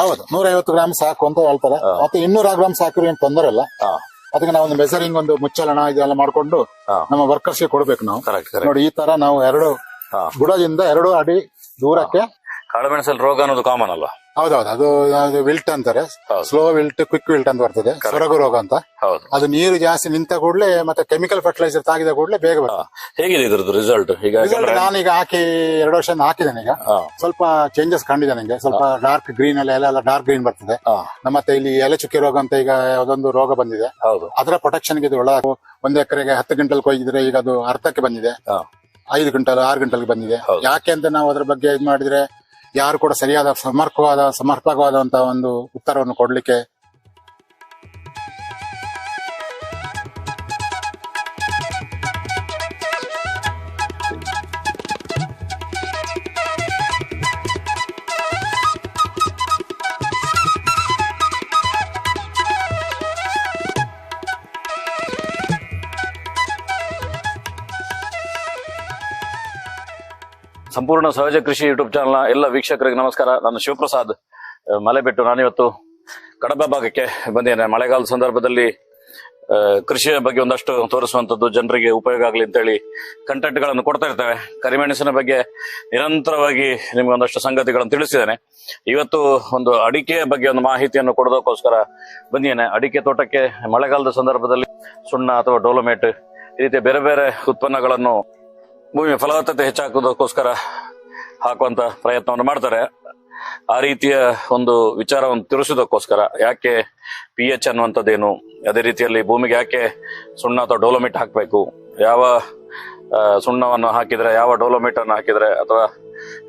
ಹೌದು. ನೂರೈವತ್ತು ಗ್ರಾಮ್ ಸಾಕು ಅಂತ ಹೇಳ್ತಾರೆ. ಮತ್ತೆ ಇನ್ನೂರ ಗ್ರಾಮ್ ಸಾಕಿದ್ರೆ ಅಂತ ತೊಂದರೆ ಇಲ್ಲ? ಅದಕ್ಕೆ ನಾವು ಒಂದು ಮೆಸರಿಂಗ್ ಒಂದು ಮುಚ್ಚಲಣ ಇದೆಲ್ಲ ಮಾಡ್ಕೊಂಡು. ನಮ್ಮ ವರ್ಕರ್ಸ್ಗೆ ಕೊಡ್ಬೇಕು ನಾವು. ನೋಡಿ ಈ ತರ ನಾವು ಎರಡು. ಬುಡದಿಂದ ಎರಡು ಅಡಿ ದೂರಕ್ಕೆ ಕಾಳುಮೆಣಸಲ್ಲಿ ರೋಗ ಅನ್ನೋದು ಕಾಮನ್ ಅಲ್ವಾ? ಹೌದೌದು ಅದು ವಿಲ್ಟ್ ಅಂತಾರೆ. ಹೌದು. ಸ್ಲೋ ವಿಲ್ಟ್ ಕ್ವಿಕ್ ವಿಲ್ಟ್ ಅಂತ ಬರ್ತದೆ ಸೊರಗು ರೋಗ ಅಂತ. ಹೌದು. ಅದು ನೀರು ಜಾಸ್ತಿ ನಿಂತ ಕೂಡಲೇ ಮತ್ತೆ ಕೆಮಿಕಲ್ ಫರ್ಟಿಲೈಸರ್ ತಾಗಿದ ಕೂಡಲೇ ಬೇಗ ಹಾ. ಬರ್ತದೆ ಹೇಗಿದೆ ಇದ್ರದ್ದು ರಿಸಲ್ಟ್ ಈಗ Result ನಾನೀಗ ಹಾಕಿ ಎರಡು ವರ್ಷ ಹಾಕಿದ್ದೇನೆ ಈಗ. ಹಾ. ಸ್ವಲ್ಪ ಚೇಂಜಸ್ ಕಂಡಿದೆ ನನಗೆ ಸ್ವಲ್ಪ ಡಾರ್ಕ್ ಗ್ರೀನ್ ಅಲ್ಲಿ ಎಲ್ಲ ಡಾರ್ಕ್ ಗ್ರೀನ್ ಬರ್ತದೆ. ಹಾ. ಮತ್ತೆ ಇಲ್ಲಿ ಎಲೆ ಚುಕ್ಕೆ ರೋಗ ಅಂತ ಈಗ ಯಾವ್ದೊಂದು ರೋಗ ಬಂದಿದೆ. ಹೌದು. ಅದರ ಪ್ರೊಟೆಕ್ಷನ್ ಇದು ಒಳ್ಳೆ ಒಂದು ಎಕರೆಗೆ ಹತ್ತು ಕ್ವಿಂಟಲ್ ಕೊಯ್ದಿದ್ರೆ ಈಗ ಅದು ಅರ್ಧಕ್ಕೆ ಬಂದಿದೆ. ಹಾ. ಐದು ಕ್ವಿಂಟಲ್ ಆರು ಕ್ವಿಂಟಲ್ ಬಂದಿದೆ. ಹೌದು. ಯಾಕೆ ಅಂತ ನಾವು ಅದ್ರ ಬಗ್ಗೆ ಇದು ಮಾಡಿದ್ರೆ ಯಾರು ಕೂಡ ಸರಿಯಾದ ಸಮರ್ಪಕವಾದ ಸಮರ್ಪಕವಾದಂತಹ ಒಂದು ಉತ್ತರವನ್ನು ಕೊಡ್ಲಿಕ್ಕೆ ಸಂಪೂರ್ಣ ಸಹಜ ಕೃಷಿ ಯೂಟ್ಯೂಬ್ ಚಾನಲ್ನ ಎಲ್ಲ ವೀಕ್ಷಕರಿಗೆ ನಮಸ್ಕಾರ. ನಾನು ಶಿವಪ್ರಸಾದ್. ಮಲೆಬೆಟ್ಟು. ನಾನಿವತ್ತು ಕಡಬ ಭಾಗಕ್ಕೆ ಬಂದಿದ್ದೇನೆ. ಮಳೆಗಾಲದ ಸಂದರ್ಭದಲ್ಲಿ ಕೃಷಿಯ ಬಗ್ಗೆ ಒಂದಷ್ಟು ತೋರಿಸುವಂತದ್ದು ಜನರಿಗೆ ಉಪಯೋಗ ಆಗಲಿ ಅಂತೇಳಿ ಕಂಟೆಂಟ್ಗಳನ್ನು ಕೊಡ್ತಾ ಇರ್ತೇವೆ. ಕರಿಮೆಣಸಿನ ಬಗ್ಗೆ ನಿರಂತರವಾಗಿ ನಿಮಗೆ ಒಂದಷ್ಟು ಸಂಗತಿಗಳನ್ನು ತಿಳಿಸಿದ್ದೇನೆ. ಇವತ್ತು ಒಂದು ಅಡಿಕೆಯ ಬಗ್ಗೆ ಒಂದು ಮಾಹಿತಿಯನ್ನು ಕೊಡೋದಕ್ಕೋಸ್ಕರ ಬಂದಿದ್ದೇನೆ. ಅಡಿಕೆ ತೋಟಕ್ಕೆ ಮಳೆಗಾಲದ ಸಂದರ್ಭದಲ್ಲಿ ಸುಣ್ಣ ಅಥವಾ ಡೋಲೋಮೇಟ್ ಈ ರೀತಿಯ ಬೇರೆ ಬೇರೆ ಉತ್ಪನ್ನಗಳನ್ನು ಭೂಮಿಯ ಫಲವತ್ತತೆ ಹೆಚ್ಚಾಕೋದಕ್ಕೋಸ್ಕರ ಹಾಕುವಂತ ಪ್ರಯತ್ನವನ್ನು ಮಾಡ್ತಾರೆ. ಆ ರೀತಿಯ ಒಂದು ವಿಚಾರವನ್ನು ತಿಳಿಸೋದಕ್ಕೋಸ್ಕರ ಯಾಕೆ ಪಿ ಎಚ್ ಅನ್ನುವಂಥದ್ದೇನು? ಅದೇ ರೀತಿಯಲ್ಲಿ ಭೂಮಿಗೆ ಯಾಕೆ ಸುಣ್ಣ ಅಥವಾ ಡೋಲೋಮಿಟ್ ಹಾಕಬೇಕು? ಯಾವ ಸುಣ್ಣವನ್ನು ಹಾಕಿದರೆ, ಯಾವ ಡೋಲೋಮಿಟ್ ಅನ್ನು ಹಾಕಿದ್ರೆ, ಅಥವಾ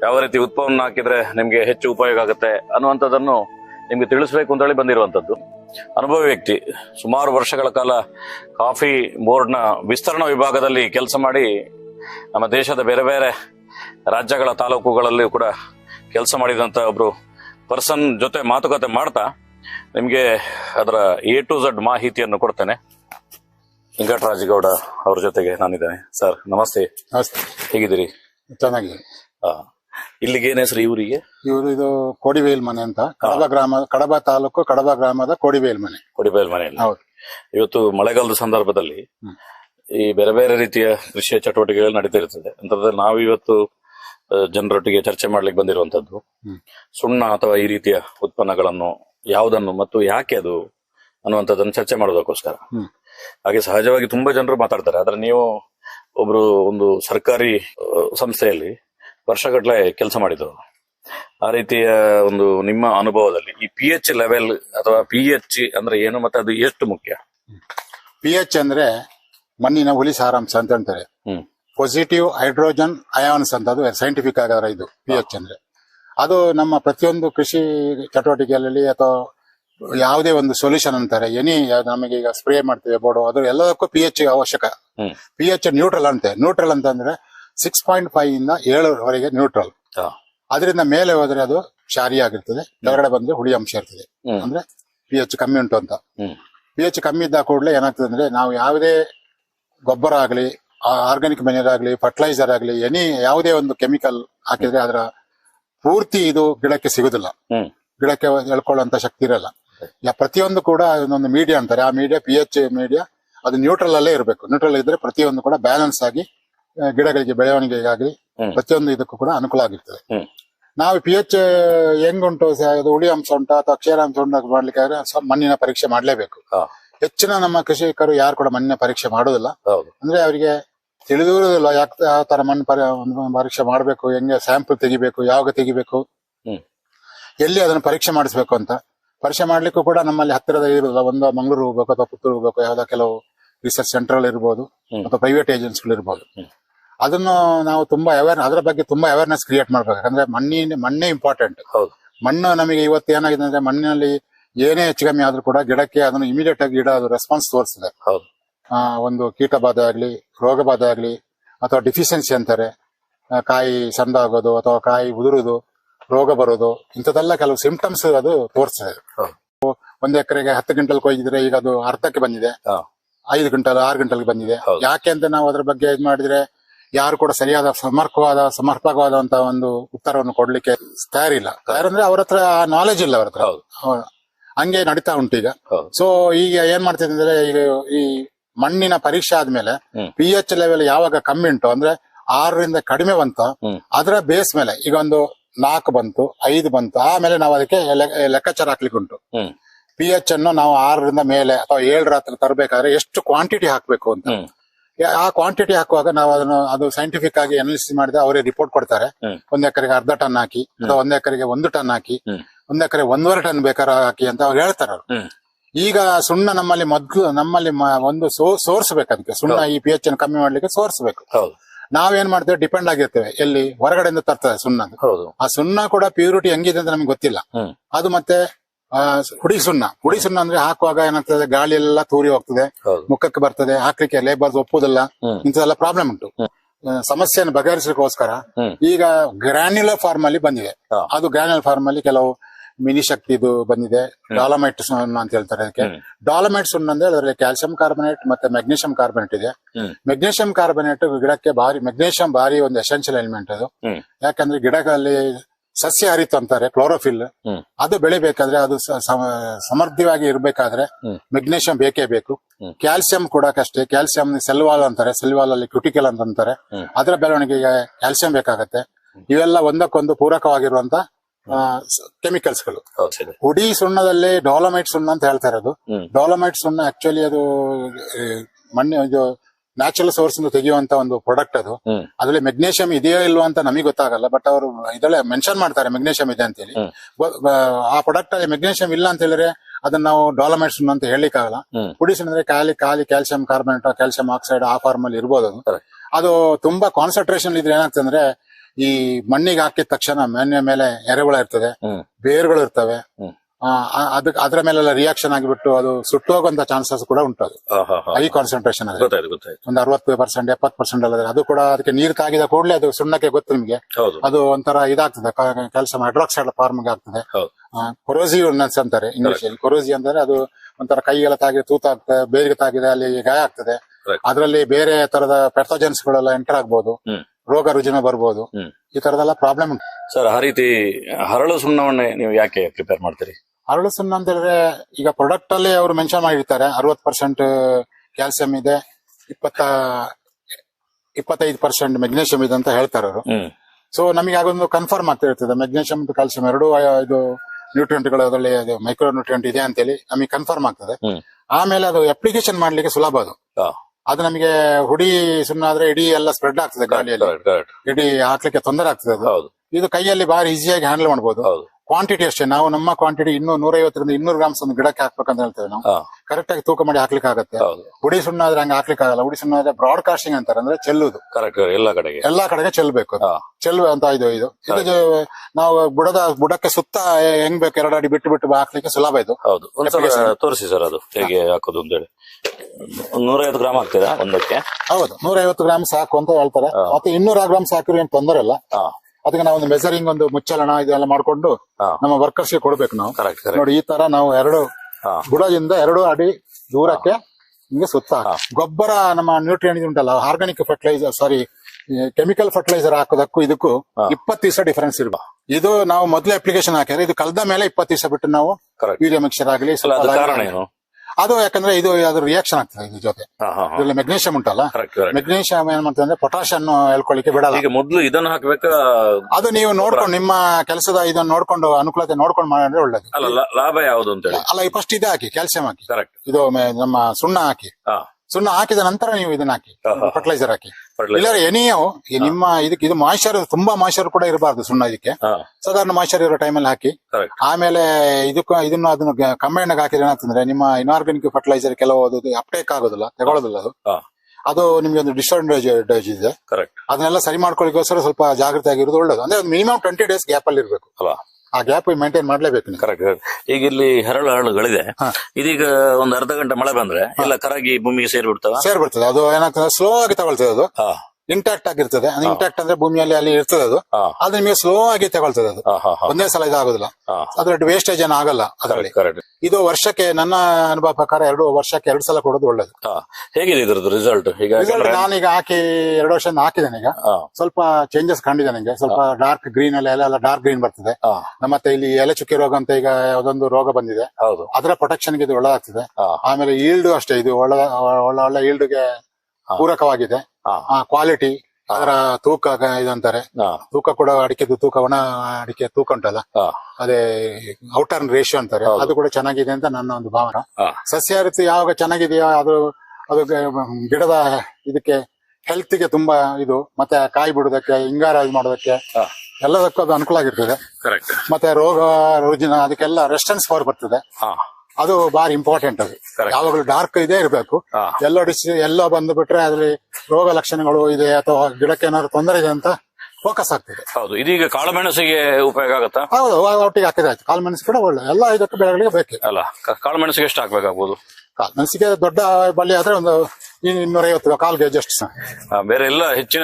ಯಾವ ರೀತಿ ಉತ್ಪನ್ನ ಹಾಕಿದರೆ ನಿಮಗೆ ಹೆಚ್ಚು ಉಪಯೋಗ ಆಗುತ್ತೆ ಅನ್ನುವಂಥದ್ದನ್ನು ನಿಮಗೆ ತಿಳಿಸ್ಬೇಕು ಅಂತೇಳಿ ಬಂದಿರುವಂಥದ್ದು. ಅನುಭವಿ ವ್ಯಕ್ತಿ, ಸುಮಾರು ವರ್ಷಗಳ ಕಾಲ ಕಾಫಿ ಬೋರ್ಡ್ನ ವಿಸ್ತರಣಾ ವಿಭಾಗದಲ್ಲಿ ಕೆಲಸ ಮಾಡಿ ನಮ್ಮ ದೇಶದ ಬೇರೆ ಬೇರೆ ರಾಜ್ಯಗಳ ತಾಲೂಕುಗಳಲ್ಲಿ ಕೂಡ ಕೆಲಸ ಮಾಡಿದಂತ ಒಬ್ರು ಪರ್ಸನ್ ಜೊತೆ ಮಾತುಕತೆ ಮಾಡ್ತಾ ನಿಮಗೆ ಅದರ ಎ ಟು ಝಡ್ ಮಾಹಿತಿಯನ್ನು ಕೊಡ್ತೇನೆ. ವೆಂಕಟರಾಜಗೌಡ ಅವ್ರ ಜೊತೆಗೆ ನಾನಿದ್ದೇನೆ. ಸರ್ ನಮಸ್ತೆ. ನಮಸ್ತೆ. ಹೇಗಿದ್ದೀರಿ? ಚೆನ್ನಾಗಿ ಇಲ್ಲಿಗೆ ಏನ್ ಹೆಸರು ಇವರಿಗೆ ಇವರು ಇದು ಕೋಡಿವೇಲ್ ಮನೆ ಅಂತ. ಕಡಬ ಗ್ರಾಮ ಕಡಬ ತಾಲೂಕು ಕಡಬ ಗ್ರಾಮದ ಕೋಡಿವೇಲ್ ಮನೆ. ಕೊಡಿಬೇಲ್ ಮನೆ ಹೌದು. ಇವತ್ತು ಮಳೆಗಾಲದ ಸಂದರ್ಭದಲ್ಲಿ ಈ ಬೇರೆ ಬೇರೆ ರೀತಿಯ ಕೃಷಿಯ ಚಟುವಟಿಕೆಗಳು ನಡೀತಾ ಇರ್ತದೆ ಅಂತಂದ್ರೆ ನಾವಿವತ್ತು ಜನರೊಟ್ಟಿಗೆ ಚರ್ಚೆ ಮಾಡ್ಲಿಕ್ಕೆ ಬಂದಿರುವಂತದ್ದು ಸುಣ್ಣ ಅಥವಾ ಈ ರೀತಿಯ ಉತ್ಪನ್ನಗಳನ್ನು ಯಾವುದನ್ನು ಮತ್ತು ಯಾಕೆ ಅದು ಅನ್ನುವಂಥದ್ದನ್ನು ಚರ್ಚೆ ಮಾಡೋದಕ್ಕೋಸ್ಕರ. ಹಾಗೆ ಸಹಜವಾಗಿ ತುಂಬಾ ಜನರು ಮಾತಾಡ್ತಾರೆ. ಆದ್ರೆ ನೀವು ಒಬ್ರು ಒಂದು ಸರ್ಕಾರಿ ಸಂಸ್ಥೆಯಲ್ಲಿ ವರ್ಷಗಟ್ಟಲೆ ಕೆಲಸ ಮಾಡಿದ್ರು ಆ ರೀತಿಯ ಒಂದು ನಿಮ್ಮ ಅನುಭವದಲ್ಲಿ ಈ ಪಿ ಎಚ್ ಲೆವೆಲ್ ಅಥವಾ ಪಿ ಎಚ್ ಅಂದ್ರೆ ಏನು ಮತ್ತೆ ಅದು ಎಷ್ಟು ಮುಖ್ಯ? ಪಿ ಎಚ್ ಅಂದ್ರೆ ಮಣ್ಣಿನ ಹುಲಿ ಸಾರಾಂಶ ಅಂತ ಹೇಳ್ತಾರೆ ಪಾಸಿಟಿವ್ ಹೈಡ್ರೋಜನ್ ಅಯಾನ್ಸ್ ಅಂತ ಅದು ಸೈಂಟಿಫಿಕ್ ಆಗಾದ್ರೆ ಇದು ಪಿ ಎಚ್ ಅಂದ್ರೆ. ಅದು ನಮ್ಮ ಪ್ರತಿಯೊಂದು ಕೃಷಿ ಚಟುವಟಿಕೆಗಳಲ್ಲಿ ಅಥವಾ ಯಾವುದೇ ಒಂದು ಸೊಲ್ಯೂಷನ್ ಅಂತಾರೆ. ಎನಿ ನಮಗೆ ಈಗ ಸ್ಪ್ರೇ ಮಾಡ್ತೇವೆ ಬೋಡೋ ಅದು ಎಲ್ಲದಕ್ಕೂ ಪಿ ಎಚ್ ಅವಶ್ಯಕ. ಪಿ ಎಚ್ ನ್ಯೂಟ್ರಲ್ ಅಂತೆ. ನ್ಯೂಟ್ರಲ್ ಅಂತಂದ್ರೆ ಸಿಕ್ಸ್ ಪಾಯಿಂಟ್ ಫೈವ್ ಇಂದ ಏಳರವರೆಗೆ ನ್ಯೂಟ್ರಲ್ ಅದರಿಂದ ಮೇಲೆ ಹೋದ್ರೆ ಅದು ಕ್ಷಾರಿ ಆಗಿರ್ತದೆ. ಕೆಳಗಡೆ ಬಂದ್ರೆ ಹುಳಿ ಅಂಶ ಇರ್ತದೆ. ಅಂದ್ರೆ ಪಿ ಎಚ್ ಕಮ್ಮಿ ಉಂಟು ಅಂತ. ಪಿ ಎಚ್ ಕಮ್ಮಿ ಇದ್ದ ಕೂಡಲೇ ಏನಾಗ್ತದೆ ಅಂದ್ರೆ ನಾವು ಯಾವುದೇ ಗೊಬ್ಬರ ಆಗಲಿ ಆರ್ಗಾನಿಕ್ ಮೆನ್ಯೂರ್ ಆಗಲಿ ಫರ್ಟಿಲೈಸರ್ ಆಗಲಿ ಎನಿ ಯಾವುದೇ ಒಂದು ಕೆಮಿಕಲ್ ಹಾಕಿದ್ರೆ ಅದರ ಪೂರ್ತಿ ಇದು ಗಿಡಕ್ಕೆ ಸಿಗುದಿಲ್ಲ. ಗಿಡಕ್ಕೆ ಎಳ್ಕೊಳ್ಳುವಂತ ಶಕ್ತಿ ಇರಲ್ಲ. ಯಾ- ಪ್ರತಿಯೊಂದು ಕೂಡ ಒಂದು ಮೀಡಿಯಾ ಅಂತಾರೆ. ಆ ಮೀಡಿಯಾ ಪಿ ಎಚ್ ಮೀಡಿಯಾ ಅದು ನ್ಯೂಟ್ರಲ್ ಅಲ್ಲೇ ಇರಬೇಕು. ನ್ಯೂಟ್ರಲ್ ಇದ್ರೆ ಪ್ರತಿಯೊಂದು ಕೂಡ ಬ್ಯಾಲೆನ್ಸ್ ಆಗಿ ಗಿಡಗಳಿಗೆ ಬೆಳವಣಿಗೆಗಾಗಿ ಹ್ಮ್. ಪ್ರತಿಯೊಂದು ಇದಕ್ಕೂ ಕೂಡ ಅನುಕೂಲ ಆಗಿರ್ತದೆ ನಾವು ಪಿ ಎಚ್ ಹೆಂಗುಂಟು ಅದು ಹುಳಿ ಅಂಶ ಉಂಟಾ ಅಥವಾ ಅಂಶ ಉಂಟು ಮಾಡ್ಲಿಕ್ಕೆ ಮಣ್ಣಿನ ಪರೀಕ್ಷೆ ಮಾಡಲೇಬೇಕು. ಹೆಚ್ಚಿನ ನಮ್ಮ ಕೃಷಿಕರು ಯಾರು ಕೂಡ ಮಣ್ಣಿನ ಪರೀಕ್ಷೆ ಮಾಡುದಿಲ್ಲ. ಹೌದು. ಅಂದ್ರೆ ಅವರಿಗೆ ತಿಳಿದಿರುವುದಿಲ್ಲ ಯಾಕೆ ಯಾವ ತರ ಮಣ್ಣು ಪರಿ- ಒಂದು ಪರೀಕ್ಷೆ ಮಾಡಬೇಕು ಹೆಂಗೆ ಸ್ಯಾಂಪಲ್ ತೆಗಿಬೇಕು ಯಾವಾಗ ತೆಗಿಬೇಕು. ಹ್ಮ್. ಎಲ್ಲಿ ಅದನ್ನು ಪರೀಕ್ಷೆ ಮಾಡಿಸ್ಬೇಕು ಅಂತ. ಪರೀಕ್ಷೆ ಮಾಡ್ಲಿಕ್ಕೂ ಕೂಡ ನಮ್ಮಲ್ಲಿ ಹತ್ತಿರದ ಇರೋದಿಲ್ಲ ಒಂದು ಮಂಗಳೂರು ಹೋಗ್ಬೇಕು ಅಥವಾ ಪುತ್ತೂರು ಹೋಗ್ಬೇಕು ಯಾವ್ದೋ ಕೆಲವು ರಿಸರ್ಚ್ ಸೆಂಟರ್ ಇರ್ಬೋದು ಹ್ಮ್. ಅಥವಾ ಪ್ರೈವೇಟ್ ಏಜೆನ್ಸಿಗಳು ಇರ್ಬೋದು. ಹ್ಮ್. ಅದನ್ನು ನಾವು ತುಂಬಾ ಅವೇರ್ ಅದರ ಬಗ್ಗೆ ತುಂಬಾ ಅವೇರ್ನೆಸ್ ಕ್ರಿಯೇಟ್ ಮಾಡ್ಬೇಕು. ಯಾಕಂದ್ರೆ ಮಣ್ಣಿನ ಮಣ್ಣೇ ಇಂಪಾರ್ಟೆಂಟ್ ಹೌದು. ಮಣ್ಣು ನಮಗೆ ಇವತ್ತು ಏನಾಗಿದೆ ಅಂದ್ರೆ ಮಣ್ಣಿನಲ್ಲಿ ಏನೇ ಹೆಚ್ಚು ಕಮ್ಮಿ ಆದ್ರೂ ಕೂಡ ಗಿಡಕ್ಕೆ ಅದನ್ನು ಇಮಿಡಿಯೇಟ್ ಆಗಿ ಗಿಡ ಅದು ರೆಸ್ಪಾನ್ಸ್ ತೋರಿಸ್ತದೆ ಹೌದು. ಆ, ಒಂದು ಕೀಟ ಬಾಧೆ ಆಗ್ಲಿ ರೋಗ ಬಾಧೆ ಆಗ್ಲಿ ಅಥವಾ ಡಿಫಿಷಿಯನ್ಸಿ ಅಂತಾರೆ ಕಾಯಿ ಕಾಯಿ ಸಂದಾಗೋದು ಅಥವಾ ಕಾಯಿ ಉದುರುದು ರೋಗ ಬರೋದು ಇಂಥದ್ದೆಲ್ಲ ಕೆಲವು ಸಿಂಪ್ಟಮ್ಸ್ ಅದು ತೋರಿಸ್ತದೆ ಹೌದು. ಒಂದ್ ಎಕರೆಗೆ ಹತ್ತು ಕ್ವಿಂಟಲ್ ಕೊಯ್ದಿದ್ರೆ ಈಗ ಅದು ಅರ್ಧಕ್ಕೆ ಬಂದಿದೆ. ಹಾ. ಐದು ಕ್ವಿಂಟಲ್ ಆರು ಕ್ವಿಂಟಲ್ ಬಂದಿದೆ. ಹೌದು. ಯಾಕೆ ಅಂತ ನಾವು ಅದ್ರ ಬಗ್ಗೆ ಇದು ಮಾಡಿದ್ರೆ ಯಾರು ಕೂಡ ಸರಿಯಾದ ಸಮರ್ಪಕವಾದ ಸಮರ್ಪಕವಾದಂತಹ ಒಂದು ಉತ್ತರವನ್ನು ಕೊಡ್ಲಿಕ್ಕೆ ತಯಾರಿಲ್ಲ. ತಯಾರಂದ್ರೆ ಅವ್ರ ಹತ್ರ ನಾಲೆಜ್ ಇಲ್ಲ ಅವ್ರ ಹತ್ರ. ಹೌದು. ಹಂಗೆ ನಡೀತಾ ಉಂಟು ಈಗ. ಸೊ ಈಗ ಏನ್ ಮಾಡ್ತಿದೆ ಅಂದ್ರೆ ಈಗ ಈ ಮಣ್ಣಿನ ಪರೀಕ್ಷೆ ಆದ್ಮೇಲೆ. ಪಿ ಎಚ್ ಲೆವೆಲ್ ಯಾವಾಗ ಕಮ್ಮಿ ಉಂಟು ಅಂದ್ರೆ ಆರರಿಂದ ಕಡಿಮೆ ಬಂತು. ಅದರ ಬೇಸ್ ಮೇಲೆ ಈಗ ಒಂದು ನಾಲ್ಕು ಬಂತು ಐದು ಬಂತು ಆಮೇಲೆ ನಾವು ಅದಕ್ಕೆ ಲೆಕ್ಕಾಚಾರ ಹಾಕ್ಲಿಕ್ಕೆ ಉಂಟು ಪಿ ಎಚ್ ಅನ್ನು ನಾವು ಆರರಿಂದ ಮೇಲೆ ಅಥವಾ ಏಳರ ಹತ್ರ ತರಬೇಕಾದ್ರೆ ಎಷ್ಟು ಕ್ವಾಂಟಿಟಿ ಹಾಕ್ಬೇಕು ಅಂತ ಆ ಕ್ವಾಂಟಿಟಿ ಹಾಕುವಾಗ ನಾವು ಅದನ್ನು ಅದು ಸೈಂಟಿಫಿಕ್ ಆಗಿ ಅನಾಲಿಸಿಸ್ ಮಾಡಿದ್ರೆ ಅವರೇ ರಿಪೋರ್ಟ್ ಕೊಡ್ತಾರೆ. ಒಂದ್ ಎಕರೆಗೆ ಅರ್ಧ ಟನ್ ಹಾಕಿ ಅಥವಾ ಒಂದ್ ಎಕರೆಗೆ ಒಂದು ಟನ್ ಹಾಕಿ. ಒಂದ್ ಎಕರೆ ಒಂದೂವರೆ ಟನ್ ಬೇಕಾದ್ರೆ ಹಾಕಿ ಅಂತ ಅವ್ರು ಹೇಳ್ತಾರೆ ಅವ್ರು. ಹ್ಮ್. ಈಗ ಸುಣ್ಣ ನಮ್ಮಲ್ಲಿ ಮೊದ್ಲು ನಮ್ಮಲ್ಲಿ ಮ- ಒಂದು ಸೋರ್ಸ್ ಬೇಕು ಅದಕ್ಕೆ. ಸುಣ್ಣ ಈ ಪಿ ಎಚ್ ಅನ್ನು ಕಮ್ಮಿ ಮಾಡ್ಲಿಕ್ಕೆ ಸೋರ್ಸ್ ಬೇಕು ಹೌದು. ನಾವೇನ್ ಮಾಡ್ತೇವೆ? ಡಿಪೆಂಡ್ ಆಗಿರ್ತೇವೆ. ಎಲ್ಲಿ? ಹೊರಗಡೆಯಿಂದ ತರ್ತದೆ ಸುಣ್ಣ ಹೌದು. ಆ ಸುಣ್ಣ ಕೂಡ ಪ್ಯೂರಿಟಿ ಹೆಂಗಿದೆ ಅಂತ ನಮ್ಗೆ ಗೊತ್ತಿಲ್ಲ. ಹ್ಮ್. ಅದು ಮತ್ತೆ ಆ, ಹುಡಿ ಸುಣ್ಣ. ಹುಡಿ ಸುಣ್ಣ ಅಂದ್ರೆ ಹಾಕುವಾಗ ಏನಾಗ್ತದೆ ಗಾಳಿ ಎಲ್ಲ ತೂರಿ ಹೋಗ್ತದೆ ಹೌದು. ಮುಖಕ್ಕೆ ಬರ್ತದೆ ಹಾಕ್ಲಿಕ್ಕೆ ಲೇಬರ್ಸ್ ಒಪ್ಪುದಿಲ್ಲ ಹ್ಮ್. ಇಂಥದೆಲ್ಲ ಪ್ರಾಬ್ಲಮ್ ಉಂಟು. ಆ, ಸಮಸ್ಯೆಯನ್ನು ಬಗೆಹರಿಸಲಿಕ್ಕೋಸ್ಕರ ಹ್ಮ್. ಈಗ ಗ್ರಾನ್ಯುಲರ್ ಫಾರ್ಮ್ ಅಲ್ಲಿ ಬಂದಿದೆ. ಹಾ. ಅದು ಗ್ರಾನ್ಯುಲರ್ ಫಾರ್ಮ್ ಅಲ್ಲಿ ಕೆಲವು ಮಿನಿ ಶಕ್ತಿದು ಬಂದಿದೆ. ಡಾಲಮೈಟ್ ಸುಣ್ಣ ಅಂತ ಹೇಳ್ತಾರೆ ಅದಕ್ಕೆ. ಡಾಲಮೈಟ್ ಸುಣ್ಣ ಅಂದ್ರೆ ಅದರಲ್ಲಿ ಕ್ಯಾಲ್ಸಿಯಂ ಕಾರ್ಬನೇಟ್ ಮತ್ತೆ ಮೆಗ್ನೀಷಿಯಂ ಕಾರ್ಬನೇಟ್ ಇದೆ. ಮೆಗ್ನೀಷಿಯಂ ಕಾರ್ಬನೇಟ್ ಗಿಡಕ್ಕೆ ಭಾರಿ ಮೆಗ್ನೀಷಿಯಂ ಭಾರಿ ಒಂದು ಎಸೆನ್ಷಿಯಲ್ ಎಲಿಮೆಂಟ್ ಅದು. ಯಾಕಂದ್ರೆ ಗಿಡಗಳಲ್ಲಿ ಸಸ್ಯ ಹರಿತು ಅಂತಾರೆ ಕ್ಲೋರೋಫಿಲ್ ಅದು ಬೆಳಿಬೇಕಾದ್ರೆ ಅದು ಸಮರ್ಥವಾಗಿ ಇರಬೇಕಾದ್ರೆ. ಮೆಗ್ನೀಷಿಯಂ ಬೇಕೇ ಬೇಕು. ಕ್ಯಾಲ್ಸಿಯಂ ಕೂಡ ಅಷ್ಟೇ. ಕ್ಯಾಲ್ಸಿಯಂ ಸೆಲ್ವಾಲ್ ಅಂತಾರೆ ಸೆಲ್ವಾಲ್ ಅಲ್ಲಿ ಕ್ಯೂಟಿಕಲ್ ಅಂತ ಅಂತಾರೆ. ಅದರ ಬೆಳವಣಿಗೆಗೆ ಕ್ಯಾಲ್ಸಿಯಂ ಬೇಕಾಗತ್ತೆ. ಇವೆಲ್ಲ ಒಂದಕ್ಕೊಂದು ಪೂರಕವಾಗಿರುವಂತ ಕೆಮಿಕಲ್ಸ್ಗಳು ಹುಡಿ ಸುಣ್ಣದಲ್ಲಿ ಡೋಲಮೈಟ್ ಸುಣ್ಣ ಅಂತ ಹೇಳ್ತಾ ಇರೋದು. ಡೋಲಮೈಟ್ ಸುಣ್ಣ ಆಕ್ಚುಲಿ ಅದು ಮಣ್ಣು ಇದು ನ್ಯಾಚುರಲ್ ಸೋರ್ಸ್ ಇಂದ ತೆಗೆಯುವಂತ ಒಂದು ಪ್ರಾಡಕ್ಟ್ ಅದು. ಅದ್ರಲ್ಲಿ ಮೆಗ್ನೇಷಿಯಂ ಇದೆಯೋ ಇಲ್ವೋ ಅಂತ ನಮಗೆ ಗೊತ್ತಾಗಲ್ಲ ಬಟ್ ಅವರು ಇದರಲ್ಲೇ ಮೆನ್ಷನ್ ಮಾಡ್ತಾರೆ ಮೆಗ್ನೇಷಿಯಂ ಇದೆ ಅಂತ ಹೇಳಿ ಆ ಪ್ರಾಡಕ್ಟ್ ಅಲ್ಲಿ ಮೆಗ್ನೇಷಿಯಂ ಇಲ್ಲ ಅಂತ ಹೇಳಿದ್ರೆ ಅದನ್ನ ನಾವು ಡಾಲಮೈಟ್ ಸುಣ್ಣ ಅಂತ ಹೇಳಿಕ್ಕಾಗಲ್ಲ ಹುಡಿ ಪುಡಿ ಸುಣ್ಣ ಅಂದ್ರೆ ಖಾಲಿ ಖಾಲಿ ಕ್ಯಾಲ್ಸಿಯಂ ಕಾರ್ಬನೇಟ್ ಕ್ಯಾಲ್ಸಿಯಂ ಆಕ್ಸೈಡ್ ಆ ಫಾರ್ಮ್ ಅಲ್ಲಿ ಇರ್ಬೋದು ಅದು. ಅದು ತುಂಬಾ ಕಾನ್ಸಂಟ್ರೇಷನ್ ಇದ್ರೆ ಏನಾಗ್ತಂದ್ರೆ ಈ ಮಣ್ಣಿಗೆ ಹಾಕಿದ ತಕ್ಷಣ ಮಣ್ಣಿನ ಮೇಲೆ ಎರೆಹುಳ ಇರ್ತದೆ ಹ್ಮ್. ಬೇರುಗಳು ಇರ್ತವೆ. ಹ್ಮ್. ಆ, ಅದಕ್ಕೆ ಅದ್ರ ಮೇಲೆಲ್ಲ ರಿಯಾಕ್ಷನ್ ಆಗಿಬಿಟ್ಟು ಅದು ಸುಟ್ಟೋಗುವಂತ ಚಾನ್ಸಸ್ ಕೂಡ ಉಂಟು ಅದು. ಹಾ ಹಾ ಹಾ. ಹೈ ಕಾನ್ಸಂಟ್ರೇಷನ್ ಗೊತ್ತಾಯ್ತು ಗೊತ್ತಾಯ್ತು. ಒಂದು ಅರವತ್ತು ಪರ್ಸೆಂಟ್ ಎಪ್ಪತ್ತು ಪರ್ಸೆಂಟ್ ಅಲ್ಲ ಅದು ಕೂಡ ಅದಕ್ಕೆ ನೀರು ತಾಗಿದ ಕೂಡಲೇ ಅದು ಸುಣ್ಣಕ್ಕೆ ಗೊತ್ತು ನಿಮಗೆ. ಹೌದು. ಅದು ಒಂಥರ ಇದಾಗ್ತದೆ ಕೆಲಸ ಹೈಡ್ರಾಕ್ಸೈಡ್ ಫಾರ್ಮ್ ಆಗ್ತದೆ. ಕೊರೋಜಿ ಕೊರೋಸಿವ್ ಅಂತಾರೆ ಇಂಗ್ಲಿಷ್ ಅಲ್ಲಿ. ಕೊರೋಸಿ ಅಂದ್ರೆ ಅದು ಒಂಥರ ಕೈಗೆಲ್ಲ ತಾಗಿ ತೂತಾಗ್ತದೆ ಬೇರಿಗೆ ತಾಗಿದೆ ಅಲ್ಲಿ ಗಾಯ ಆಗ್ತದೆ. Correct. ಅದರಲ್ಲಿ ಬೇರೆ ತರದ ಪೆಥೋಜೆನ್ಸ್ ಗಳೆಲ್ಲ ಎಂಟರ್ ಆಗ್ಬೋದು. ಹ್ಮ್. ರೋಗ ರುಜಿನ ಬರ್ಬೋದು. ಈ ತರದೆಲ್ಲ ಪ್ರಾಬ್ಲಮ್ ಉಂಟು. ಸರ್ ಆ ರೀತಿ ಹರಳು ಸುಣ್ಣವನ್ನ ನೀವು ಯಾಕೆ ಪ್ರಿಪೇರ್ ಮಾಡ್ತೀರಿ? ಹರಳು ಸುಣ್ಣ ಅಂತ ಹೇಳಿದ್ರೆ ಈಗ ಪ್ರಾಡಕ್ಟ್ ಅಲ್ಲಿ ಅವರು ಮೆನ್ಷನ್ ಮಾಡಿರ್ತಾರೆ. ಅರವತ್ ಪರ್ಸೆಂಟ್ ಕ್ಯಾಲ್ಸಿಯಂ ಇದೆ ಇಪ್ಪತ್ತ ಇಪ್ಪತ್ತೈದು ಪರ್ಸೆಂಟ್ ಮೆಗ್ನೀಷಿಯಂ ಇದೆ ಅಂತ ಹೇಳ್ತಾರೆ ಅವರು. ಸೊ ನಮಗೆ ಆಗೊಂದು ಕನ್ಫರ್ಮ್ ಆಗ್ತಾ ಇರ್ತದೆ. ಮೆಗ್ನೀಷಿಯಂ ಮತ್ತು ಕ್ಯಾಲ್ಸಿಯಂ ಎರಡು ಇದು ನ್ಯೂಟ್ರಿಯೆಂಟ್ಗಳು ಅದರಲ್ಲಿ ಅದು ಮೈಕ್ರೋ ನ್ಯೂಟ್ರಿಯೆಂಟ್ ಇದೆ ಅಂತೇಳಿ ನಮಗೆ ಕನ್ಫರ್ಮ್ ಆಗ್ತದೆ. ಆಮೇಲೆ ಅದು ಅಪ್ಲಿಕೇಶನ್ ಮಾಡ್ಲಿಕ್ಕೆ ಸುಲಭ ಅದು. ಅದು ನಮಗೆ ಹುಡಿ ಸುಮ್ಮನೆ ಆದ್ರೆ ಇಡೀ ಎಲ್ಲ ಸ್ಪ್ರೆಡ್ ಆಗ್ತದೆ ಗಾಳಿಯಲ್ಲಿ. ಕರೆಕ್ಟ್ ಕರೆಕ್ಟ್ ಇಡೀ ಹಾಕ್ಲಿಕ್ಕೆ ತೊಂದರೆ ಆಗ್ತದೆ ಅದು. ಹೌದು. ಇದು ಕೈಯಲ್ಲಿ ಬಾರಿ ಈಸಿಯಾಗಿ ಹ್ಯಾಂಡಲ್ ಮಾಡಬಹುದು ಹೌದು. ಕ್ವಾಂಟಿಟಿ ಅಷ್ಟೇ. ನಾವು ನಮ್ಮ ಕ್ವಾಂಟಿಟಿ ಇನ್ನೂ ನೂರೈವತ್ತರಿಂದ ಇನ್ನೂರು ಗ್ರಾಮ್ಸ್ ಒಂದು ಗಿಡಕ್ಕೆ ಹಾಕ್ಬೇಕಂತ ಹೇಳ್ತೇವೆ ನಾವು. ಕರೆಕ್ಟ್ ಆಗಿ ತೂಕ ಮಾಡಿ ಹಾಕ್ಲಿಕ್ಕೆ ಆಗುತ್ತೆ ಹೌದು. ಹುಡಿ ಸುಣ್ಣ ಆದ್ರೆ ಹಂಗೆ ಹಾಕ್ಲಿಕ್ಕೆ ಆಗಲ್ಲ ಹುಡಿ ಸುಣ್ಣ ಆದ್ರೆ ಬ್ರಾಡ್ಕಾಸ್ಟಿಂಗ್ ಅಂತಾರೆ. ಅಂದ್ರೆ ಚೆಲ್ಲುದು. ಕರೆಕ್ಟ್ ಎಲ್ಲ ಕಡೆಗೆ. ಎಲ್ಲಾ ಕಡೆಗೆ. ಹಾ. ಚೆಲ್ಲುವ ಅಂತ ಇದು ಇದು. ಇದು ನಾವು ಬುಡದ ಬುಡಕ್ಕೆ ಸುತ್ತ ಹೆಂಗ್ ಬೇಕು? ಎರಡು ಅಡಿ ಬಿಟ್ಟು ಬಿಟ್ಟು ಹಾಕ್ಲಿಕ್ಕೆ ಸುಲಭ ಇದು. ಹೌದು. ತೋರಿಸಿ ಸರ್ ಅದು. ಹೇಗೆ ಹಾಕೋದು ಅಂತ ಹೇಳಿ. ನೂರೈವತ್ತು ಗ್ರಾಮ್ ಆಗ್ತದಾ ಒಂದಕ್ಕೆ? ಹೌದು. ನೂರೈವತ್ತು ಗ್ರಾಮ್ ಸಾಕು ಅಂತ ಹೇಳ್ತಾರೆ. ಮತ್ತೆ ಇನ್ನೂರ ಗ್ರಾಮ್ ಸಾಕಿದ್ರೆ ಏನ್ ತೊಂದರೆ ಇಲ್ಲ. ಅದಕ್ಕೆ ನಾವು ಒಂದು ಮೆಸರಿಂಗ್ ಒಂದು ಮುಚ್ಚಲಣ ಇದೆಲ್ಲ ಮಾಡ್ಕೊಂಡು ನಮ್ಮ ವರ್ಕರ್ಸ್ಗೆ ಕೊಡ್ಬೇಕು ನಾವು. ಕರೆಕ್ಟ್ ಕರೆಕ್ಟ್ ನೋಡಿ ಈ ತರ ನಾವು ಎರಡು ಬುಡದಿಂದ ಎರಡು ಅಡಿ ದೂರಕ್ಕೆ ಹಿಂಗೆ ಸುತ್ತ. ಗೊಬ್ಬರ ನಮ್ಮ ನ್ಯೂಟ್ರಿಯನ್ ಉಂಟಲ್ಲ organic fertiliser sorry chemical fertiliser ಹಾಕೋದಕ್ಕೂ ಇದಕ್ಕೂ ಇಪ್ಪತ್ತು ದಿವಸ ಡಿಫರೆನ್ಸ್ ಇರುವ ಇದು ನಾವು ಮೊದಲೇ ಅಪ್ಲಿಕೇಶನ್ ಹಾಕಿದ್ರೆ ಇದು ಕಲ್ದ ಮೇಲೆ ಇಪ್ಪತ್ತು ದಿವಸ ಬಿಟ್ಟು ನಾವು ಯೂರಿಯಾ ಮಿಕ್ಸರ್ ಆಗಲಿ ಅದು ಯಾಕಂದ್ರೆ ಇದು ಅದ್ರ ರಿಯಾಕ್ಷನ್ ಆಗ್ತದೆ ಇದ್ರ ಜೊತೆ. ಇದರಲ್ಲಿ ಮೆಗ್ನೀಷಿಯಂ ಉಂಟಲ್ಲ? ಕರೆಕ್ಟ್ ಮೆಗ್ನೀಷಿಯಂ ಏನ್ ಮಾಡ್ತದೆ ಅಂದ್ರೆ ಪೊಟಾಷಿಯಂ ಹೇಳ್ಕೊಳ್ಳಿಕ್ಕೆ ಬಿಡಲ್ಲ. ಈಗ ಮೊದ್ಲು ಇದನ್ನ ಹಾಕ್ಬೇಕಾ? ಅದು ನೀವು ನೋಡ್ಕೊಂಡು ನಿಮ್ಮ ಕೆಲಸದ ಇದನ್ನ ನೋಡ್ಕೊಂಡು ಅನುಕೂಲತೆ ನೋಡ್ಕೊಂಡು ಮಾಡಿದ್ರೆ ಒಳ್ಳೇದು. ಅಲ್ಲ ಲಾ- ಲಾಭ ಯಾವುದು ಅಂತ ಹೇಳಿ? ಅಲ್ಲ ಫಸ್ಟ್ ಇದೇ ಹಾಕಿ ಕ್ಯಾಲ್ಸಿಯಂ ಹಾಕಿ. ಕರೆಕ್ಟ್ ಇದು ಮೆ- ನಮ್ಮ ಸುಣ್ಣ ಹಾಕಿ. ಹಾ. ಸುಣ್ಣ ಹಾಕಿದ ನಂತರ ನೀವು ಇದನ್ನ ಹಾಕಿ. ಫರ್ಟಿಲೈಸರ್ ಹಾಕಿ. ಇಲ್ಲಾದ್ರೆ ಎನಿಯೋ ನಿಮ್ಮ ಇದಕ್ಕೆ ಇದು ಮಾಯಿಶ್ಚರ್ ತುಂಬಾ ಮಾಯಿಶ್ಚರ್ ಕೂಡ ಇರಬಾರ್ದು ಸುಣ್ಣ ಇದಕ್ಕೆ. ಸಾಧಾರಣ ಮಾಯಿಶ್ಚರ್ ಇರೋ ಟೈಮಲ್ಲಿ ಹಾಕಿ. ಆಮೇಲೆ ಇದಕ್ಕೂ ಇದನ್ನು ಅದನ್ನು ಕಂಬೈನ್ ಹಾಕಿದ್ರೆ ಏನಂತಂದ್ರೆ ನಿಮ್ಮ ಇನ್ಆರ್ಗಾನಿಕ್ ಫರ್ಟಿಲೈಸರ್ ಕೆಲವು ಅದು ಅಪ್ಟೇಕ್ ಆಗೋದಿಲ್ಲ ತಗೊಳ್ಳೋದಿಲ್ಲ ಅದು. ಅದು ನಿಮ್ಗೆ ಒಂದು ಡಿಸ್ಅಡ್ವಾಂಟೇಜ್ ಇದೆ. ಅದನ್ನೆಲ್ಲ ಸರಿ ಮಾಡ್ಕೊಳ್ಳಿಕ್ಕೋಸ್ಕರ ಸ್ವಲ್ಪ ಜಾಗೃತಿ ಆಗಿರೋದು ಒಳ್ಳೇದು. ಅಂದ್ರೆ ಮಿನಿಮಮ್ ಟ್ವೆಂಟಿ ಡೇಸ್ ಗ್ಯಾಪ್ ಅಲ್ಲಿ ಇರಬೇಕು. ಅಲ್ಲ. ಆ ಗ್ಯಾಪ್ ಮೇಂಟೈನ್ ಮಾಡ್ಲೇಬೇಕು ನೀವು. ಕರೆಕ್ಟ್ ಈಗ ಇಲ್ಲಿ ಹರಳು ಹರಳುಗಳಿದೆ. ಇದೀಗ ಒಂದ್ ಅರ್ಧ ಗಂಟೆ ಮಳೆ ಬಂದ್ರೆ ಎಲ್ಲ ಕರಗಿ ಭೂಮಿಗೆ ಸೇರ್ಬಿಡ್ತಾವ? ಸೇರ್ಬಿಡ್ತದೆ. ಅದು ಏನಾಗ್ತದೆ? ಸ್ಲೋ ಆಗಿ ತಗೊಳ್ತದೆ ಅದು. ಇಂಟ್ಯಾಕ್ಟ್ ಆಗಿರ್ತದೆ. ಇಂಟ್ಯಾಕ್ಟ್ ಅಂದ್ರೆ ಭೂಮಿಯಲ್ಲಿ ಅಲ್ಲಿ ಇರ್ತದೆ ಅದು. ಆದ್ರೆ ನಿಮಗೆ ಸ್ಲೋ ಆಗಿ ತಗೊಳ್ತದೆ ಅದು. ಒಂದೇ ಸಲ ಇದಾಗೋದಿಲ್ಲ. ಅದ್ರ ವೇಸ್ಟೇಜ್ ಏನು ಆಗಲ್ಲ ಅದರಲ್ಲಿ. ಕರೆಕ್ಟ್ ಇದು ವರ್ಷಕ್ಕೆ ನನ್ನ ಅನುಭವ ಪ್ರಕಾರ ಎರಡು ವರ್ಷಕ್ಕೆ ಎರಡು ಸಲ ಕೊಡೋದು ಒಳ್ಳೇದು. ಹೇಗಿದೆ ಇದ್ರದ್ದು ರಿಸಲ್ಟ್ ಈಗ ನಾನೀಗ ಹಾಕಿ ಎರಡು ವರ್ಷ ಹಾಕಿದ್ದೇನೆ ಈಗ. ಸ್ವಲ್ಪ ಚೇಂಜಸ್ ಕಂಡಿದೆ ನನಗೆ ಸ್ವಲ್ಪ ಡಾರ್ಕ್ ಗ್ರೀನ್ ಅಲ್ಲಿ ಎಲ್ಲ ಡಾರ್ಕ್ ಗ್ರೀನ್ ಬರ್ತದೆ. ಮತ್ತೆ ಇಲ್ಲಿ ಎಲೆ ಚುಕ್ಕಿ ರೋಗ ಅಂತ ಈಗ ಯಾವ್ದೊಂದು ರೋಗ ಬಂದಿದೆ. ಹೌದು. ಅದರ ಪ್ರೊಟೆಕ್ಷನ್ಗೆ ಇದು ಒಳ್ಳೆದಾಗ್ತದೆ. ಆಮೇಲೆ ಈಲ್ಡ್ ಅಷ್ಟೇ. ಇದು ಒಳ್ಳೆ ಒಳ್ಳೆ ಒಳ್ಳೆ yield ಗೆ ಪೂರಕವಾಗಿದೆ. ಆ ಕ್ವಾಲಿಟಿ ಅದರ ತೂಕ ಇದಂತಾರೆ. ತೂಕ ಕೂಡ ಅಡಿಕೆದು ತೂಕ ಒಣ ಅಡಿಕೆ ತೂಕ ಉಂಟಲ್ಲ? ಅದೇ ಔಟರ್ನ್ ರೇಷಿಯೋ ಅಂತಾರೆ. ಅದು ಕೂಡ ಚೆನ್ನಾಗಿದೆ ಅಂತ ನನ್ನ ಒಂದು ಭಾವನೆ. ಸಸ್ಯ ರೀತಿ ಯಾವಾಗ ಚೆನ್ನಾಗಿದೆಯೋ ಅದು ಅದು ಗಿಡದ ಇದಕ್ಕೆ ಹೆಲ್ತ್ಗೆ ತುಂಬಾ ಇದು. ಮತ್ತೆ ಕಾಯಿ ಬಿಡೋದಕ್ಕೆ ಹಿಂಗಾರ ಇದು ಮಾಡೋದಕ್ಕೆ ಎಲ್ಲದಕ್ಕೂ ಅದು ಅನುಕೂಲ ಆಗಿರ್ತದೆ. ಮತ್ತೆ ರೋಗ ರುಜಿನ ಅದಕ್ಕೆಲ್ಲ ರೆಸ್ಟೆನ್ಸ್ ಪವರ್ ಬರ್ತದೆ. ಅದು ಬಾರಿ ಇಂಪಾರ್ಟೆಂಟ್ ಅದು. ಯಾವಾಗಲೂ ಡಾರ್ಕ್ ಇದೇ ಇರಬೇಕು. ಎಲ್ಲ ಡಿಸ್ ಎಲ್ಲೋ ಬಂದು ಬಿಟ್ರೆ ಅದ್ರಲ್ಲಿ ರೋಗ ಲಕ್ಷಣಗಳು ಇದೆ ಅಥವಾ ಗಿಡಕ್ಕೆ ಏನಾದ್ರು ತೊಂದರೆ ಇದೆ ಅಂತ ಫೋಕಸ್ ಆಗ್ತದೆ. ಹೌದು. ಇದೀಗ ಕಾಳುಮೆಣಸಿಗೆ ಉಪಯೋಗ ಆಗುತ್ತಾ? ಹೌದು ಒಟ್ಟಿಗೆ ಹಾಕಿದ್ರೆ ಆಯ್ತು. ಕಾಳು ಮೆಣಸು ಕೂಡ ಒಳ್ಳೆ. ಎಲ್ಲ ಇದಕ್ಕೆ ಬೆಳೆಗಳಿಗೆ ಬೇಕು. ಅಲ್ಲ ಕಾಳುಮೆಣಸಿಗೆ ಎಷ್ಟು ಹಾಕ್ಬೇಕಾಗ್ಬೋದು? ಕಾಳು ಮೆಣಸಿಗೆ ದೊಡ್ಡ ಬಳ್ಳಿ ಆದ್ರೆ ಒಂದು ಇನ್ನೂರೈವತ್ತು ಕಾಲು ಕೆಜಿ ಅಷ್ಟು ಬೇರೆ ಎಲ್ಲ ಹೆಚ್ಚಿನ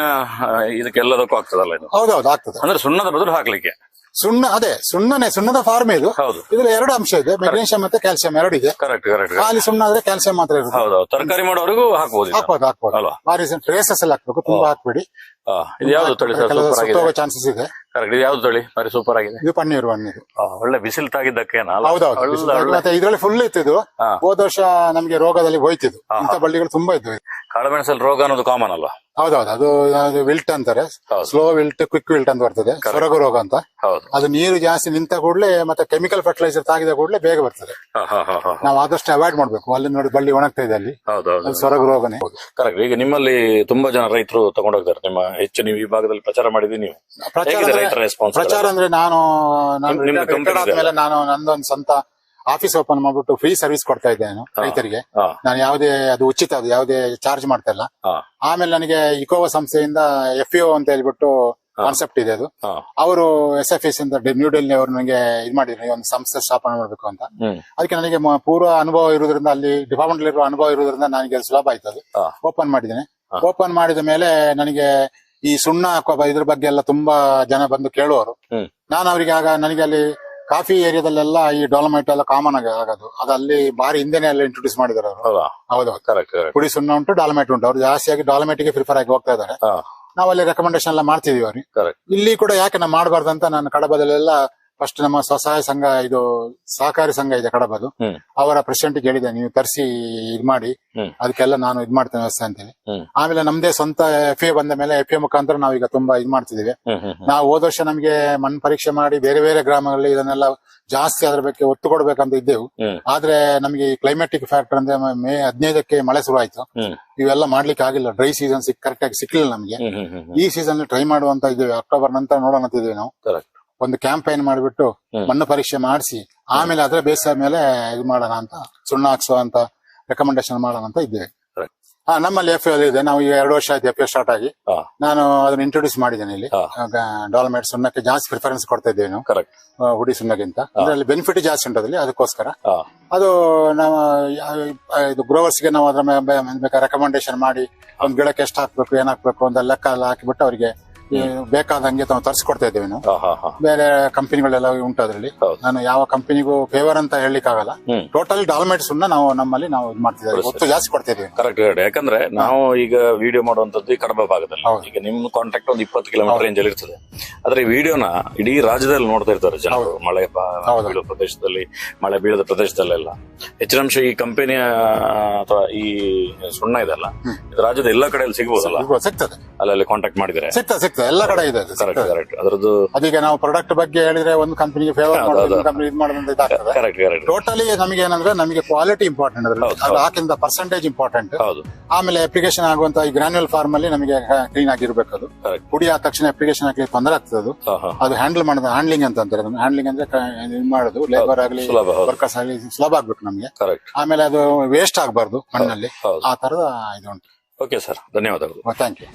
ಇದಕ್ಕೆಲ್ಲದಕ್ಕೂ ಆಗ್ತದಲ್ಲ ಇದು? ಹೌದೌದು ಆಗ್ತದೆ. ಅಂದ್ರೆ ಸುಣ್ಣದ ಬದಲು ಹಾಕ್ಲಿಕ್ಕೆ. ಸುಣ್ಣ ಅದೇ ಸುಣ್ಣನೆ ಸುಣ್ಣದ ಫಾರ್ಮ್ ಇದು. ಹೌದು. ಇದ್ರಲ್ಲಿ ಎರಡು ಅಂಶ ಇದೆ. ಮೆಗ್ನೀಷಿಯಂ ಮತ್ತೆ ಕ್ಯಾಲ್ಸಿಯಂ ಎರಡು ಇದೆ. ಕರೆಕ್ಟ್ ಕರೆಕ್ಟ್ ಖಾಲಿ ಸುಣ್ಣ ಆದ್ರೆ ಕ್ಯಾಲ್ಸಿಯಂ ಮಾತ್ರ ಇರುತ್ತೆ. ಹೌದು ತರಕಾರಿ ಮಾಡೋವರೆಗೂ ಹಾಕ್ಬೋದು ಇದನ್ನ. ಹಾಕ್ಬೋದು ಹಾಕ್ಬೋದು. ಅಲ್ವಾ? ಬಾರಿ ಟ್ರೇಸಸ್ ಎಲ್ಲ ಹಾಕ್ಬೇಕು. ತುಂಬಾ ಹಾಕ್ಬೇಡಿ. ಆ, ಇದು ಯಾವ್ದು ತಳಿ ಸರ್? ಕೆಲವು ಸೂಪರ್ ಆಗಿದೆ. ಚಾನ್ಸಸ್ ಇದೆ. ಕರೆಕ್ಟ್ ಇದು ಯಾವ್ದು ತಳಿ? ಬಾರಿ ಸೂಪರ್ ಆಗಿದೆ. ಇದು ಪನ್ನೀರ್ ಹಣ್ಣಿದು ಆ, ಒಳ್ಳೆ ಬಿಸಿಲು ತಾಗಿದ್ದಕ್ಕೇನ? ಅಲ್ಲ? ಹೌದೌದು ಒಳ್ಳೆ- ಬಿಸಿಲು ಒಳ್ಳೆ ಮತ್ತೆ ಇದ್ರಲ್ಲಿ ಫುಲ್ ಇತ್ತಿದ್ದು ಇದು. ಹಾ. ಹೋದ ವರ್ಷ ನಮ್ಗೆ ರೋಗದಲ್ಲಿ ಹೋಯ್ತಿದ್ದು ಅಂತ ಇಂಥ ಬಳ್ಳಿಗಳು ತುಂಬಾ ಇದ್ವು. ಕಾಳುಮೆಣಸಲ್ಲಿ ರೋಗ ಅನ್ನೋದು ಕಾಮನ್ ಅಲ್ವಾ? ಹೌದೌದು. ಅದು ಅದು ವಿಲ್ಟ್ ಅಂತಾರೆ. ಹೌದು. ಸ್ಲೋ ವಿಲ್ಟ್ ಕ್ವಿಕ್ ವಿಲ್ಟ್ ಅಂತ ಬರ್ತದೆ. ಸೊರಗು ರೋಗ ಅಂತ. ಹೌದು. ಅದು ನೀರು ಜಾಸ್ತಿ ನಿಂತ ಕೂಡಲೇ ಮತ್ತೆ ಕೆಮಿಕಲ್ ಫರ್ಟಿಲೈಸರ್ ತಾಗಿದ ಕೂಡಲೇ ಬೇಗ ಬರ್ತದೆ. ಹಾ, ಹಾ, ಹಾ, ಹಾ. ನಾವು ಆದಷ್ಟು ಅವಾಯ್ಡ್ ಮಾಡ್ಬೇಕು. ಅಲ್ಲಿ ನೋಡಿ ಬಳ್ಳಿ ಒಣಗ್ತಾ ಇದೆ ಅಲ್ಲಿ. ಹೌದು ಹೌದು. ಅದು ಸೊರಗು ರೋಗನೇ. ಕರೆಕ್ಟ್ ಈಗ ನಿಮ್ಮಲ್ಲಿ ತುಂಬಾ ಜನ ರೈತರು ತಗೊಂಡೋಗ್ತಾರೆ. ನಿಮ್ಮ ಹೆಚ್ಚು ನೀವು ಈ ಭಾಗದಲ್ಲಿ ಪ್ರಚಾರ ಮಾಡಿದೀನಿ ನೀವು. ಪ್ರಚಾರ ಹೇಗಿದೆ ಅಂದ್ರೆ- ರೆಸ್ಪಾನ್ಸ್ ಪ್ರಚಾರ ಅಂದ್ರೆ ನಾನು ನಾನು ನಿಮ್ದು ಆದ್ಮೇಲೆ ನಾನು ನಂದೊಂದು ಸ್ವಂತ ಆಫೀಸ್ ಓಪನ್ ಮಾಡ್ಬಿಟ್ಟು ಫ್ರೀ ಸರ್ವಿಸ್ ಕೊಡ್ತಾ ಇದ್ದೆ ನಾನು ರೈತರಿಗೆ. ನಾನು ಯಾವುದೇ ಅದು ಉಚಿತ ಅದು ಯಾವುದೇ ಚಾರ್ಜ್ ಮಾಡ್ತಾ ಇಲ್ಲ. ಆಮೇಲೆ ನನಗೆ ಇಕೋವಾ ಸಂಸ್ಥೆಯಿಂದ ಎಫ್ ಅಂತ ಹೇಳ್ಬಿಟ್ಟು ಕಾನ್ಸೆಪ್ಟ್ ಇದೆ ಅದು. ಅವರು ಎಸ್ ಎಫ್ ಎಸ್ ಇಂದ ನ್ಯೂ ಡೆಲ್ಲಿ ಅವರು ನನಗೆ ಇದು ಮಾಡಿದ್ರು ಒಂದು ಸಂಸ್ಥೆ ಸ್ಥಾಪನೆ ಮಾಡಬೇಕು ಅಂತ. ಅದಕ್ಕೆ ನನಗೆ ಪೂರ್ವ ಅನುಭವ ಇರೋದ್ರಿಂದ ಅಲ್ಲಿ ಡಿಪಾರ್ಟ್ಮೆಂಟ್ ಇರುವ ಅನುಭವ ಇರೋದ್ರಿಂದ ನನಗೆ ಸುಲಭ ಆಯ್ತು ಅದು. ಓಪನ್ ಮಾಡಿದ್ದೇನೆ. ಓಪನ್ ಮಾಡಿದ ಮೇಲೆ ನನಗೆ ಈ ಸುಣ್ಣ ಇದ್ರ ಬಗ್ಗೆ ಎಲ್ಲ ತುಂಬಾ ಜನ ಬಂದು ಕೇಳುವರು ನಾನು ಅವರಿಗೆ ಆಗ ನನಗೆ ಅಲ್ಲಿ ಕಾಫಿ ಏರಿಯಾದಲ್ಲೆಲ್ಲ ಈ ಡಾಲಮೈಟ್ ಎಲ್ಲ ಕಾಮನ್ ಆಗಿ ಆಗೋದು. ಅದು ಅಲ್ಲಿ ಬಾರಿ ಹಿಂದೆನೆ ಎಲ್ಲ ಇಂಟ್ರೊಡ್ಯೂಸ್ ಮಾಡಿದಾರೆ ಅವರು. ಹೌದಾ? ಹೌದೌದು ಕರೆಕ್ಟ್ ಕರೆಕ್ಟ್ ಪುಡಿ ಸುಣ್ಣ ಉಂಟು ಡಾಲ್ಮೆಟ್ ಉಂಟು. ಅವ್ರು ಜಾಸ್ತಿಯಾಗಿ ಡಾಲಮೈಟ್ಗೆ ಪ್ರಿಫರ್ ಆಗಿ ಹೋಗ್ತಾ ಇದ್ದಾರೆ. ಹಾ. ನಾವು ಅಲ್ಲಿ ರೆಕಮೆಂಡೇಶನ್ ಎಲ್ಲ ಮಾಡ್ತಿದೀವಿ ಅವ್ರಿಗೆ. ಕರೆಕ್ಟ್ ಇಲ್ಲಿ ಕೂಡ ಯಾಕೆ ನಾವು ಮಾಡಬಾರ್ದಂತ ಅಂತ ನಾನು ಕಡಬದಲ್ಲೆಲ್ಲ ಫಸ್ಟ್ ನಮ್ಮ ಸ್ವಸಹಾಯ ಸಂಘ ಇದು ಸಹಕಾರಿ ಸಂಘ ಇದೆ ಕಡಬದು ಅವರ ಪ್ರೆಸಿಡೆಂಟ್ ಹೇಳಿದೆ ನೀವು ತರಿಸಿ ಇದ್ ಮಾಡಿ. ಅದಕ್ಕೆಲ್ಲ ನಾನು ಇದ್ ಮಾಡ್ತೇನೆ ವ್ಯವಸ್ಥೆ ಅಂತೇಳಿ ಆಮೇಲೆ ನಮ್ದೇ ಸ್ವಂತ ಎಫ್ ಎ ಬಂದ ಮೇಲೆ ಎಫ್ ಎ ಮುಖಾಂತರ ಈಗ ತುಂಬಾ ಇದ್ ಮಾಡ್ತಿದ್ದೇವೆ. ನಾವು ಹೋದ ವರ್ಷ ನಮ್ಗೆ ಮಣ್ಣು ಪರೀಕ್ಷೆ ಮಾಡಿ ಬೇರೆ ಬೇರೆ ಗ್ರಾಮಗಳಲ್ಲಿ ಇದನ್ನೆಲ್ಲ ಜಾಸ್ತಿ ಅದ್ರ ಬಗ್ಗೆ ಒತ್ತು ಕೊಡ್ಬೇಕಂತ ಇದ್ದೆವು. ಆದ್ರೆ ನಮಗೆ ಕ್ಲೈಮೆಟಿಕ್ ಫ್ಯಾಕ್ಟರ್ ಅಂದ್ರೆ ಮೇ ಹದಿನೈದಕ್ಕೆ ಮಳೆ ಶುರು ಆಯ್ತು ಇವೆಲ್ಲ ಮಾಡ್ಲಿಕ್ಕೆ ಆಗಿಲ್ಲ. ಡ್ರೈ ಸೀಸನ್ ಸಿಕ್ ಕರೆಕ್ಟ್ ಆಗಿ ಸಿಕ್ಲಿಲ್ಲ ನಮಗೆ. ಈ ಸೀಸನ್ ಟ್ರೈ ಮಾಡುವಂತ ಇದ್ದೇವೆ. ಅಕ್ಟೋಬರ್ ನಂತರ ನೋಡೋಣ ಅಂತ ಇದ್ದೀವಿ ನಾವು. ಒಂದು ಕ್ಯಾಂಪೇನ್ ಮಾಡಿಬಿಟ್ಟು ಮಣ್ಣು ಪರೀಕ್ಷೆ ಮಾಡಿಸಿ ಆಮೇಲೆ ಅದ್ರ ಬೇಸ ಮೇಲೆ ಇದು ಮಾಡೋಣ ಅಂತ ಸುಣ್ಣ ಹಾಕ್ಸೋ ಅಂತ ರೆಕಮೆಂಡೇಶನ್ ಮಾಡೋಣ ಅಂತ ಇದ್ದೇವೆ. ಹಾ ನಮ್ಮಲ್ಲಿ ಎಫ್ ಎಲ್ ಇದೆ. ನಾವು ಈಗ ಎರಡು ವರ್ಷ ಆಯ್ತು ಎಫ್ ಸ್ಟಾರ್ಟ್ ಆಗಿ. ನಾನು ಅದನ್ನ ಇಂಟ್ರೊಡ್ಯೂಸ್ ಮಾಡಿದ್ದೇನೆ ಇಲ್ಲಿ. ಡಾಲ್ಮೆಟ್ ಸುಣ್ಣಕ್ಕೆ ಜಾಸ್ತಿ ಪ್ರಿಫರೆನ್ಸ್ ಕೊಡ್ತಾ ಇದ್ದೇವೆ ನಾವು ಹುಡಿ ಸುಣ್ಣಗಿಂತ. ಅದರಲ್ಲಿ ಬೆನಿಫಿಟ್ ಜಾಸ್ತಿ ಉಂಟು ಅದ್ರಲ್ಲಿ ಅದಕ್ಕೋಸ್ಕರ. ಅದು ನಾವು ಇದು ಗ್ರೋವರ್ಸ್ಗೆ ನಾವು ಅದ್ರ ಮೇಲೆ ರೆಕಮೆಂಡೇಶನ್ ಮಾಡಿ ಒಂದು ಗಿಡಕ್ಕೆ ಎಷ್ಟು ಹಾಕ್ಬೇಕು ಏನ್ ಹಾಕ್ಬೇಕು ಅಂತ ಲೆಕ್ಕ ಎಲ್ಲ ಹಾಕಿಬಿಟ್ಟು ಅವರಿಗೆ ಬೇಕಾದಂಗೆ ತಾವು ತರಿಸ್ಕೊಡ್ತಾ ಇದ್ದೇವೆ ನಾವು. ಬೇರೆ ಕಂಪನಿಗಳೆಲ್ಲ ಉಂಟು ಅದರಲ್ಲಿ. ನಾನು ಯಾವ ಕಂಪನಿಗೂ ಫೇವರ್ ಅಂತ ಹೇಳಲಿಕ್ಕಾಗಲ್ಲ. ಟೋಟಲ್ ಡಾಕ್ಯುಮೆಂಟ್ಸ್ ಸುಣ್ಣ ನಾವು ನಮ್ಮಲ್ಲಿ ನಾವು ಇದು ಮಾಡ್ತಿದ್ದೇವೆ. ಒತ್ತು ಜಾಸ್ತಿ ಕೊಡ್ತಾ ಇದ್ದೀವಿ. ಕರೆಕ್ಟ್ ಯಾಕಂದ್ರೆ ನಾವು ಈಗ ವಿಡಿಯೋ ಮಾಡುವಂತದ್ದು ಈ ಕಡಬ ಭಾಗದಲ್ಲಿ. ಈಗ ನಿಮ್ ಕಾಂಟ್ಯಾಕ್ಟ್ ಒಂದು ಇಪ್ಪತ್ತು ಕಿಲೋಮೀಟರ್ ರೇಂಜ್ ಅಲ್ಲಿ ಇರ್ತದೆ. ಆದ್ರೆ ಈ ವಿಡಿಯೋನ ಇಡೀ ರಾಜ್ಯದಲ್ಲಿ ನೋಡ್ತಾ ಇರ್ತಾರೆ ಜನರು. ಮಳೆ ಬೀಳುವ ಪ್ರದೇಶದಲ್ಲಿ ಮಳೆ ಬೀಳದ ಪ್ರದೇಶದಲ್ಲೆಲ್ಲ. ಹೆಚ್ಚಿನಾಂಶ ಈ ಕಂಪನಿಯ ಅಥವಾ ಈ ಸುಣ್ಣ ಇದೆಲ್ಲ ಇದು ರಾಜ್ಯದ ಎಲ್ಲಾ ಕಡೆಯಲ್ಲಿ ಸಿಗ್ಬೋದಲ್ಲ? ಇವಾಗ ಸಿಗ್ತದೆ. ಅಲ್ಲಲ್ಲಿ ಕಾಂಟ್ಯಾಕ್ಟ್ ಮಾಡಿದ್ರೆ. ಸಿಗ್ತದೆ. ಸಿಗ್ತದೆ ಎಲ್ಲ ಕಡೆ ಇದೆ ಕರೆಕ್ಟ್ ಕರೆಕ್ಟ್ ಅದರದ್ದು ಅದೀಗ ನಾವು ಪ್ರಾಡಕ್ಟ್ ಬಗ್ಗೆ ಹೇಳಿದ್ರೆ ಒಂದು ಕಂಪನಿಗೆ ಫೇವರ್ ಮಾಡೋದು. ಕಂಪನಿ ಇದು ಮಾಡೋದು ಇದಾಗ್ತದೆ ಕರೆಕ್ಟ್ ಕರೆಕ್ಟ್ ಟೋಟಲಿ ನಮಗೆ ಏನಂದ್ರೆ ನಮಗೆ ಕ್ವಾಲಿಟಿ ಇಂಪಾರ್ಟೆಂಟ್ ಅದ್ರಲ್ಲಿ. ಅದು ಹಾಕಿದ ಪರ್ಸೆಂಟೇಜ್ ಇಂಪಾರ್ಟೆಂಟ್ ಹೌದು. ಆಮೇಲೆ ಅಪ್ಲಿಕೇಶನ್ ಆಗುವಂತ ಈ ಗ್ರಾನ್ಯುಲ್ ಫಾರ್ಮ್ ಅಲ್ಲಿ ನಮಗೆ ಕ್ಲೀನ್ ಆಗಿರ್ಬೇಕು ಅದು. ಪುಡಿ ಆದ ತಕ್ಷಣ ಅಪ್ಲಿಕೇಶನ್ ಹಾಕಿ ತೊಂದರೆ ಆಗ್ತದೆ ಅದು. ಅದು ಹ್ಯಾಂಡಲ್ ಮಾಡೋದು ಹ್ಯಾಂಡ್ಲಿಂಗ್ ಅಂತ ಅಂತಾರೆ ಹ್ಯಾಂಡ್ಲಿಂಗ್ ಅಂದ್ರೆ ಇದು ಮಾಡೋದು. ಲೇಬರ್ ಆಗಲಿ ವರ್ಕರ್ಸ್ ಆಗಲಿ ಸುಲಭ ಆಗ್ಬೇಕು ನಮಗೆ. ಕರೆಕ್ಟ್ ಆಮೇಲೆ ಅದು ವೇಸ್ಟ್ ಆಗಬಾರ್ದು ಮಣ್ಣಲ್ಲಿ. ಆ ತರದ ಇದು ಉಂಟು. ಓಕೆ ಸರ್ ಧನ್ಯವಾದಗಳು. Thank you